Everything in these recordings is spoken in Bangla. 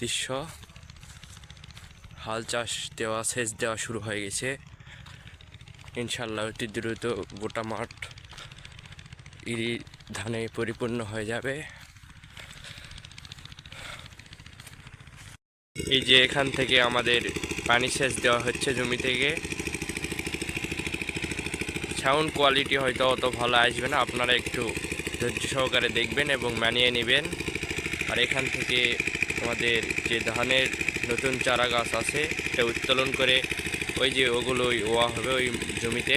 দৃশ্য। হাল চাষ দেওয়া, সেচ দেওয়া শুরু হয়ে গেছে। ইনশাল্লাহ অতি দ্রুত গোটা মাঠ ইরি ধানে পরিপূর্ণ হয়ে যাবে। এই যে এখান থেকে আমাদের পানি সেচ দেওয়া হচ্ছে জমি থেকে। সাউন্ড কোয়ালিটি হয়তো অত ভালো আসবে না, আপনারা একটু ধৈর্য সহকারে দেখবেন এবং মানিয়ে নেবেন। আর এখান থেকে আমাদের যে ধানের নতুন চারা গাছ আছে, এটা উত্তোলন করে ওই যে ওগুলো ওয়া হবে, ওই জমিতে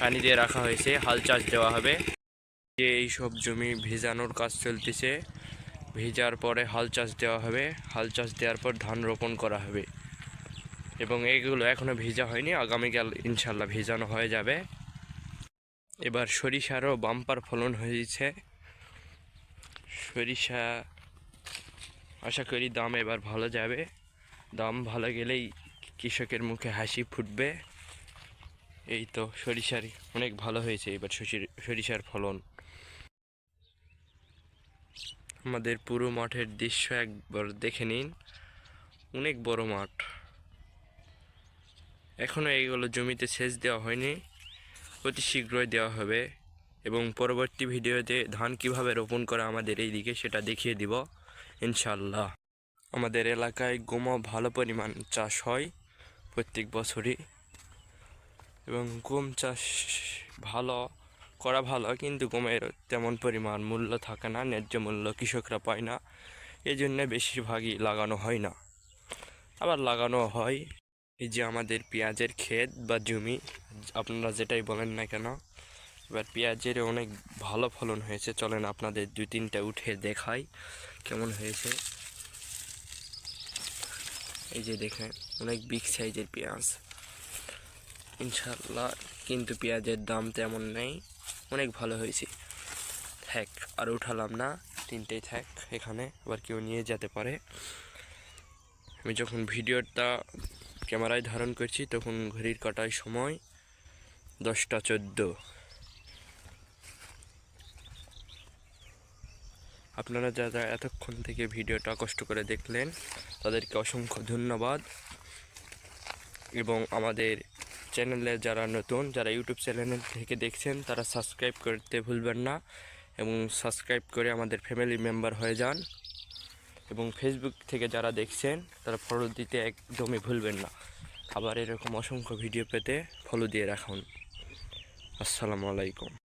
পানি দিয়ে রাখা হয়েছে, হাল চাষ দেওয়া হবে। যে এই সব জমি ভেজানোর কাজ চলতেছে, ভেজার পরে হাল চাষ দেওয়া হবে। হাল চাষ দেওয়ার পর ধান রোপণ করা হবে। এবং এইগুলো এখনও ভেজা হয়নি, আগামীকাল ইনশাল্লাহ ভেজানো হয়ে যাবে। এবার সরিষারও বাম্পার ফলন হয়েছে। সরিষা আশা করি দাম এবার ভালো যাবে। দাম ভালো গেলেই কৃষকের মুখে হাসি ফুটবে। এই তো সরিষার, অনেক ভালো হয়েছে এবার সরিষার- ফলন। আমাদের পুরো মাঠের দৃশ্য একবার দেখে নিন। অনেক বড় মাঠ। এখনও এইগুলো জমিতে সেচ দেওয়া হয়নি। অতি শীঘ্রই দেওয়া হবে। এবং পরবর্তী ভিডিওতে ধান কীভাবে রোপণ করা আমাদের এই দিকে সেটা দেখিয়ে দিব। ইনশাল্লাহ আমাদের এলাকায় গমও ভালো পরিমাণ চাষ হয় প্রত্যেক বছরই। এবং গম চাষ ভালো, করা ভালো, কিন্তু গমের তেমন পরিমাণ মূল্য থাকে না, ন্যায্য মূল্য কৃষকরা পায় না। এই জন্যে বেশিরভাগই লাগানো হয় না। আবার লাগানো হয় এই যে আমাদের পেঁয়াজের ক্ষেত বা জমি, আপনারা যেটাই বলেন না কেন, এবার পেঁয়াজের অনেক ভালো ফলন হয়েছে। চলেন আপনাদের দুই তিনটা উঠে দেখাই। কেমন হয়েছে? এই যে দেখেন, অনেক বিগ সাইজের পেঁয়াজ। ইনশাল্লাহ কিন্তু পেঁয়াজের দাম তেমন নেই। অনেক ভালো হয়েছে। থ্যাক আর উঠালাম না। তিনটেই থ্যাক এখানে আবার কেউ নিয়ে যেতে পারে। আমি যখন ভিডিওটা ক্যামেরায় ধারণ করছি, তখন ঘড়ির কাটায় সময় দশটা চোদ্দ। আপনারা যারা এতক্ষণ থেকে ভিডিওটা কষ্ট করে দেখলেন, তাদেরকে অসংখ্য ধন্যবাদ। এবং আমাদের চ্যানেলে যারা নতুন, যারা ইউটিউব চ্যানেল থেকে দেখছেন, তারা সাবস্ক্রাইব করতে ভুলবেন না এবং সাবস্ক্রাইব করে আমাদের ফ্যামিলি মেম্বার হয়ে যান। এবং ফেসবুক থেকে যারা দেখছেন, তারা ফলো দিতে একদমই ভুলবেন না। আবার এরকম অসংখ্য ভিডিও পেতে ফলো দিয়ে রাখুন। আসসালামু আলাইকুম।